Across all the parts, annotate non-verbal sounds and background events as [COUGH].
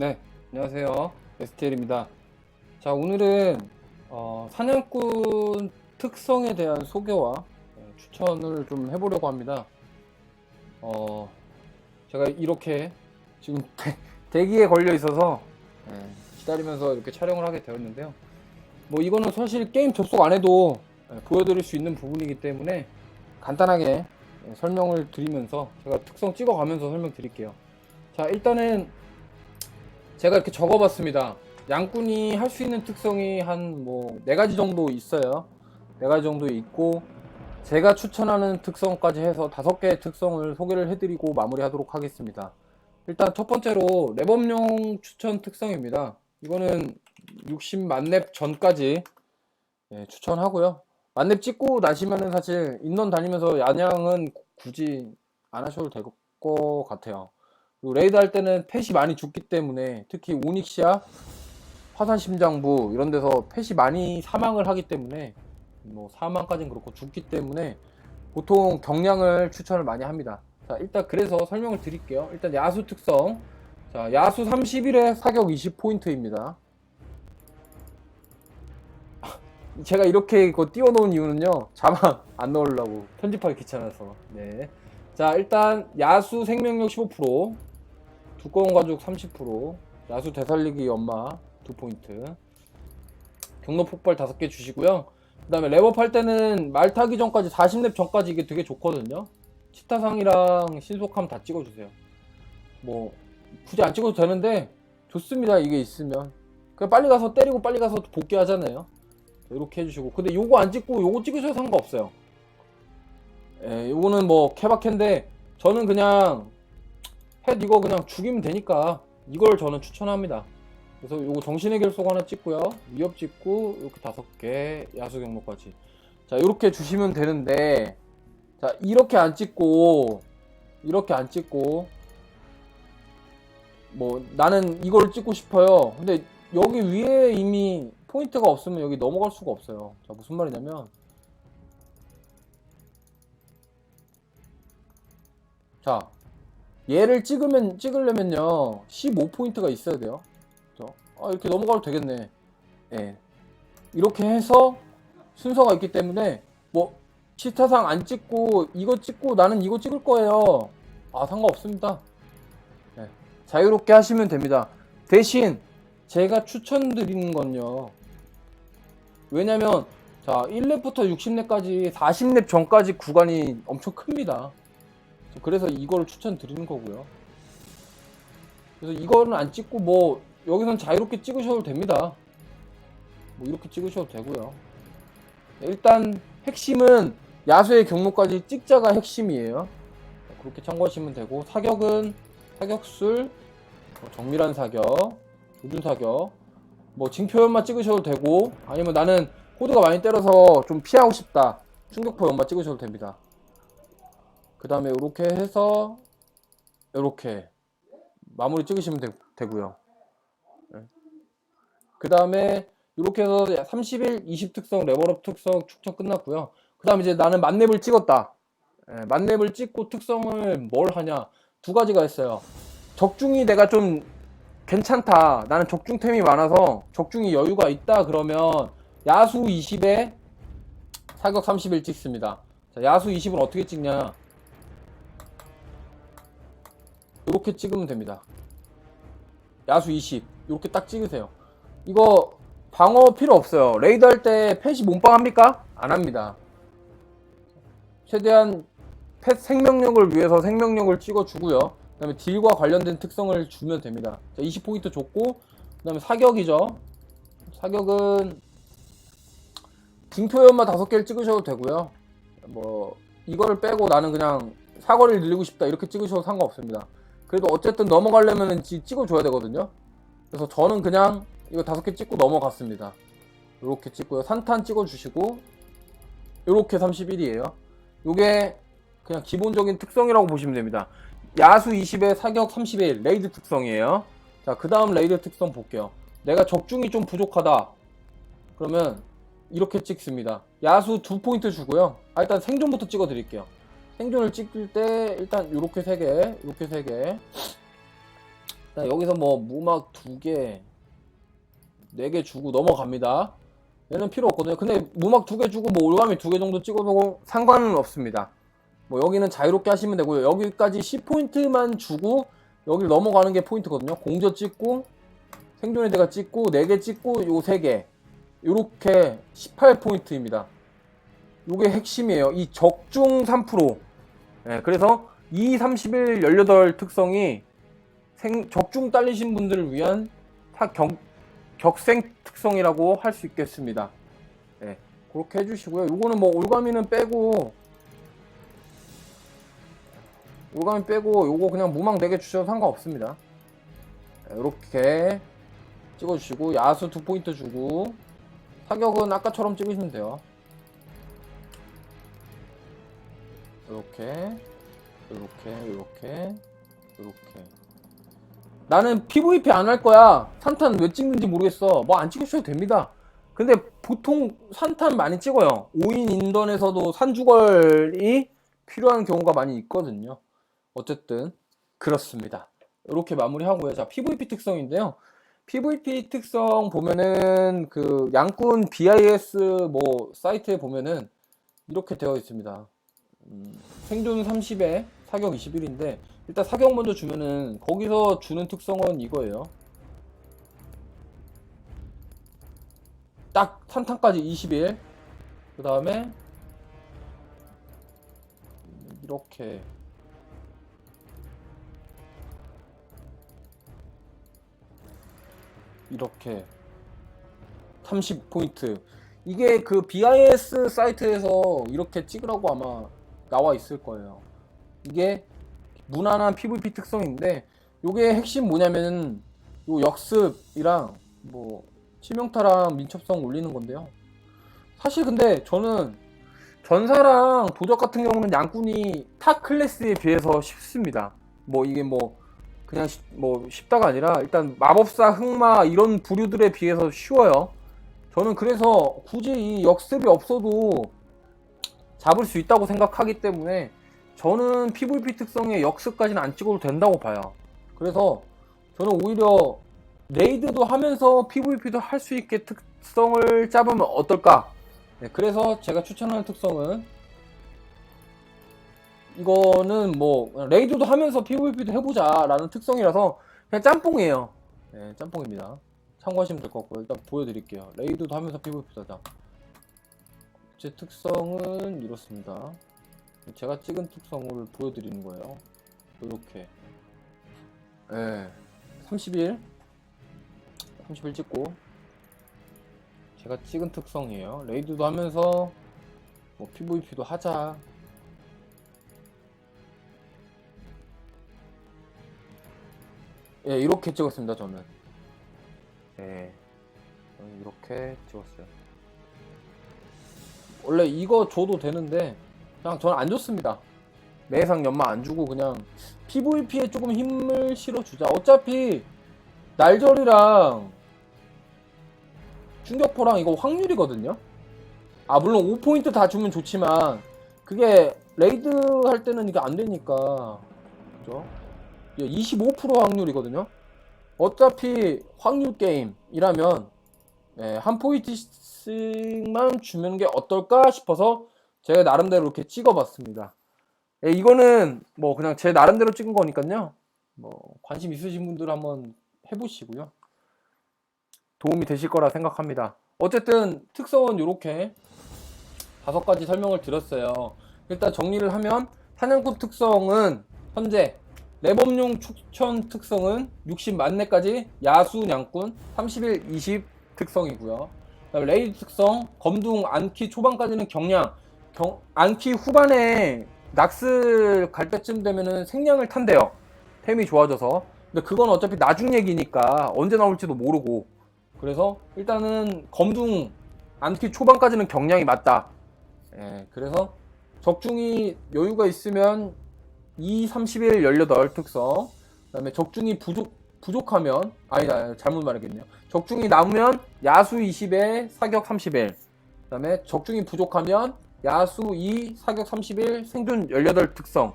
네, 안녕하세요. STL입니다. 자, 오늘은 어, 사냥꾼 특성에 대한 소개와 네, 추천을 좀 해보려고 합니다. 어, 제가 이렇게 지금 [LAUGHS] 대, 대기에 걸려 있어서 네, 기다리면서 이렇게 촬영을 하게 되었는데요. 뭐 이거는 사실 게임 접속 안 해도 네, 보여드릴 수 있는 부분이기 때문에 간단하게 네, 설명을 드리면서 제가 특성 찍어가면서 설명드릴게요. 자, 일단은 제가 이렇게 적어봤습니다. 양꾼이 할 수 있는 특성이 한 뭐 네 가지 정도 있어요. 네 가지 정도 있고 제가 추천하는 특성까지 해서 다섯 개의 특성을 소개를 해드리고 마무리하도록 하겠습니다. 일단 첫 번째로 랩업용 추천 특성입니다. 이거는 60 만렙 전까지 예, 추천하고요. 만렙 찍고 나시면은 사실 인원 다니면서 야냥은 굳이 안 하셔도 될 것 같아요. 레이드 할 때는 펫이 많이 죽기 때문에 특히 오닉시아, 화산심장부 이런 데서 펫이 많이 사망을 하기 때문에 뭐 사망까지는 그렇고 죽기 때문에 보통 경량을 추천을 많이 합니다. 자 일단 그래서 설명을 드릴게요. 일단 야수 특성 자 야수 31에 사격 20포인트입니다. [LAUGHS] 제가 이렇게 이거 띄워놓은 이유는요 자막 안 넣으려고 편집하기 귀찮아서 네. 자 일단 야수 생명력 15% 두꺼운 가죽 30% 야수 되살리기 연마 2포인트. 경로 폭발 5개 주시고요. 그 다음에 랩업 할 때는 말 타기 전까지 40렙 전까지 이게 되게 좋거든요. 치타상이랑 신속함 다 찍어주세요. 뭐 굳이 안 찍어도 되는데 좋습니다 이게 있으면. 그냥 빨리 가서 때리고 빨리 가서 복귀하잖아요. 이렇게 해주시고. 근데 요거 안 찍고 요거 찍으셔도 상관없어요. 예, 요거는 뭐 케바케인데 저는 그냥 펫 이거 그냥 죽이면 되니까 이걸 저는 추천합니다. 그래서 요거 정신의 결속 하나 찍고요. 위협 찍고 이렇게 다섯 개 야수 경로까지. 자 이렇게 주시면 되는데 자 이렇게 안 찍고 이렇게 안 찍고 뭐 나는 이걸 찍고 싶어요. 근데 여기 위에 이미 포인트가 없으면 여기 넘어갈 수가 없어요. 자 무슨 말이냐면 자 얘를 찍으면 찍으려면요 15포인트가 있어야 돼요. 그죠? 아 이렇게 넘어가도 되겠네. 예. 이렇게 해서 순서가 있기 때문에 뭐 치타상 안 찍고 이거 찍고 나는 이거 찍을 거예요. 아 상관없습니다. 예, 자유롭게 하시면 됩니다. 대신 제가 추천드리는 건요. 왜냐면 자 1렙부터 60렙까지 40렙 전까지 구간이 엄청 큽니다 그래서 이거를 추천드리는 거고요. 그래서 이거는 안 찍고 뭐 여기선 자유롭게 찍으셔도 됩니다. 뭐 이렇게 찍으셔도 되고요. 일단 핵심은 야수의 경로까지 찍자가 핵심이에요. 그렇게 참고하시면 되고 사격은 사격술, 뭐 정밀한 사격, 우준 사격, 뭐 징표연마 찍으셔도 되고 아니면 나는 코드가 많이 때려서 좀 피하고 싶다. 충격포 연마 찍으셔도 됩니다. 그 다음에 이렇게 해서 이렇게 마무리 찍으시면 되, 고요 그 다음에 이렇게 해서 31, 20 특성, 레벨업 특성 축적 끝났고요. 그 다음에 이제 나는 만렙을 찍었다. 예, 만렙을 찍고 특성을 뭘 하냐. 두 가지가 있어요. 적중이 내가 좀 괜찮다. 나는 적중템이 많아서 적중이 여유가 있다. 그러면 야수 20에 사격 31 찍습니다. 자, 야수 20은 어떻게 찍냐. 이렇게 찍으면 됩니다. 야수 20 이렇게 딱 찍으세요. 이거 방어 필요 없어요. 레이드 할때 펫이 몸빵 합니까? 안 합니다. 최대한 펫 생명력을 위해서 생명력을 찍어주고요. 그 다음에 딜과 관련된 특성을 주면 됩니다. 자, 20포인트 줬고 그 다음에 사격이죠. 사격은 징표연마 5개를 찍으셔도 되고요. 뭐 이거를 빼고 나는 그냥 사거리를 늘리고 싶다 이렇게 찍으셔도 상관없습니다. 그래도 어쨌든 넘어가려면 찍어줘야 되거든요. 그래서 저는 그냥 이거 다섯 개 찍고 넘어갔습니다. 이렇게 찍고요. 산탄 찍어주시고 이렇게 31이에요. 이게 그냥 기본적인 특성이라고 보시면 됩니다. 야수 20에 사격 31 레이드 특성이에요. 자, 그 다음 레이드 특성 볼게요. 내가 적중이 좀 부족하다. 그러면 이렇게 찍습니다. 야수 2포인트 주고요. 아, 일단 생존부터 찍어 드릴게요. 생존을 찍을 때 일단 이렇게 세 개, 이렇게 세 개. 자, 여기서 뭐 무막 두 개, 네 개 주고 넘어갑니다. 얘는 필요 없거든요. 근데 무막 두 개 주고 뭐 올가미 두 개 정도 찍어도 상관은 없습니다. 뭐 여기는 자유롭게 하시면 되고요. 여기까지 10포인트만 주고 여기를 넘어가는 게 포인트거든요. 공저 찍고 생존의 대가 찍고 4개 찍고 요 3개 요렇게 18포인트입니다. 요게 핵심이에요. 이 적중 3%. 예, 그래서 2, 31, 18 특성이 생, 적중 딸리신 분들을 위한 타, 격, 격생 특성이라고 할 수 있겠습니다. 예, 그렇게 해주시고요. 요거는 뭐 올가미는 빼고 올가미 빼고 요거 그냥 무망 4개 주셔도 상관없습니다. 이렇게 찍어주시고 야수 2포인트 주고 타격은 아까처럼 찍으시면 돼요. 이렇게 이렇게 이렇게 이렇게. 나는 PVP 안 할 거야. 산탄 왜 찍는지 모르겠어. 뭐 안 찍으셔도 됩니다. 근데 보통 산탄 많이 찍어요. 5인 인던에서도 산주걸이 필요한 경우가 많이 있거든요. 어쨌든 그렇습니다. 이렇게 마무리하고요. 자 PVP 특성인데요. PVP 특성 보면은 그 양꾼 BIS 뭐 사이트에 보면은 이렇게 되어 있습니다 음, 생존 30에 사격 21인데 일단 사격 먼저 주면은 거기서 주는 특성은 이거예요. 딱 산탄까지 21. 그 다음에 이렇게 이렇게 30포인트 이게 그 BIS 사이트에서 이렇게 찍으라고 아마 나와 있을 거예요. 이게 무난한 PVP 특성인데 요게 핵심 뭐냐면은 요 역습이랑 뭐 치명타랑 민첩성 올리는 건데요. 사실 근데 저는 전사랑 도적 같은 경우는 양꾼이 타 클래스에 비해서 쉽습니다. 뭐 이게 뭐 그냥 쉽- 뭐 쉽다가 아니라 일단 마법사 흑마 이런 부류들에 비해서 쉬워요. 저는 그래서 굳이 이 역습이 없어도 잡을 수 있다고 생각하기 때문에 저는 PVP 특성의 역습까지는 안 찍어도 된다고 봐요. 그래서 저는 오히려 레이드도 하면서 PVP도 할 수 있게 특성을 잡으면 어떨까? 네, 그래서 제가 추천하는 특성은 이거는 뭐 레이드도 하면서 PVP도 해보자라는 특성이라서 그냥 짬뽕이에요. 네, 짬뽕입니다. 참고하시면 될 것 같고요. 일단 보여드릴게요. 레이드도 하면서 PVP도 하자. 제 특성은 이렇습니다. 제가 찍은 특성을 보여드리는 거예요. 이렇게. 예. 31. 31 찍고. 제가 찍은 특성이에요. 레이드도 하면서, 뭐, PVP도 하자. 예, 이렇게 찍었습니다, 저는. 예. 이렇게 찍었어요. 원래 이거 줘도 되는데, 그냥 저는 안 좋습니다. 매상 연마 안 주고 그냥 PVP에 조금 힘을 실어주자. 어차피 날절이랑 충격포랑 이거 확률이거든요. 아 물론 5포인트 다 주면 좋지만 그게 레이드 할 때는 이게 안 되니까 그죠? 25% 확률이거든요. 어차피 확률 게임이라면 네, 한 포인트씩만 주는 게 어떨까 싶어서 제가 나름대로 이렇게 찍어봤습니다. 예, 이거는 뭐 그냥 제 나름대로 찍은 거니까요. 뭐 관심 있으신 분들 한번 해보시고요. 도움이 되실 거라 생각합니다. 어쨌든 특성은 이렇게 다섯 가지 설명을 드렸어요. 일단 정리를 하면 사냥꾼 특성은 현재 레범용 추천 특성은 60 만내까지 야수 냥꾼 31, 20 특성이고요. 그다음에 레이드 특성 검둥 안키 초반까지는 경량 경, 안키 후반에 낙스 갈 때쯤 되면은 생량을 탄대요. 템이 좋아져서. 근데 그건 어차피 나중 얘기니까 언제 나올지도 모르고. 그래서 일단은 검둥 안키 초반까지는 경량이 맞다. 예, 그래서 적중이 여유가 있으면 2, 31, 18 특성. 그 다음에 적중이 부족, 부족하면, 아니다, 잘못 말했겠네요. 적중이 남으면 야수 20에 사격 31. 그 다음에 적중이 부족하면 야수 2, 사격 31, 생존 18 특성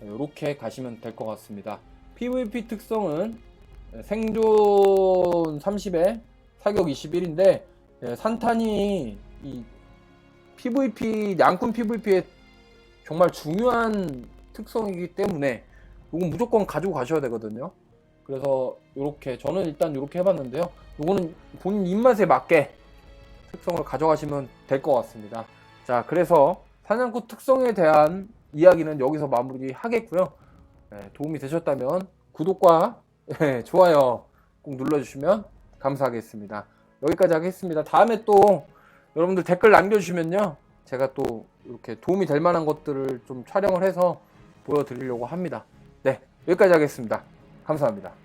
이렇게 가시면 될 것 같습니다. PVP 특성은 예, 생존 30에 사격 21인데 예, 산탄이 이 PVP 양꾼 PVP에 정말 중요한 특성이기 때문에 이건 무조건 가지고 가셔야 되거든요. 그래서 이렇게 저는 일단 이렇게 해봤는데요. 이거는 본인 입맛에 맞게 특성을 가져가시면 될 것 같습니다. 자, 그래서 사냥꾼 특성에 대한 이야기는 여기서 마무리하겠고요. 네, 도움이 되셨다면 구독과 네, 좋아요 꼭 눌러주시면 감사하겠습니다. 여기까지 하겠습니다. 다음에 또 여러분들 댓글 남겨주시면요. 제가 또 이렇게 도움이 될 만한 것들을 좀 촬영을 해서 보여드리려고 합니다. 네, 여기까지 하겠습니다. 감사합니다.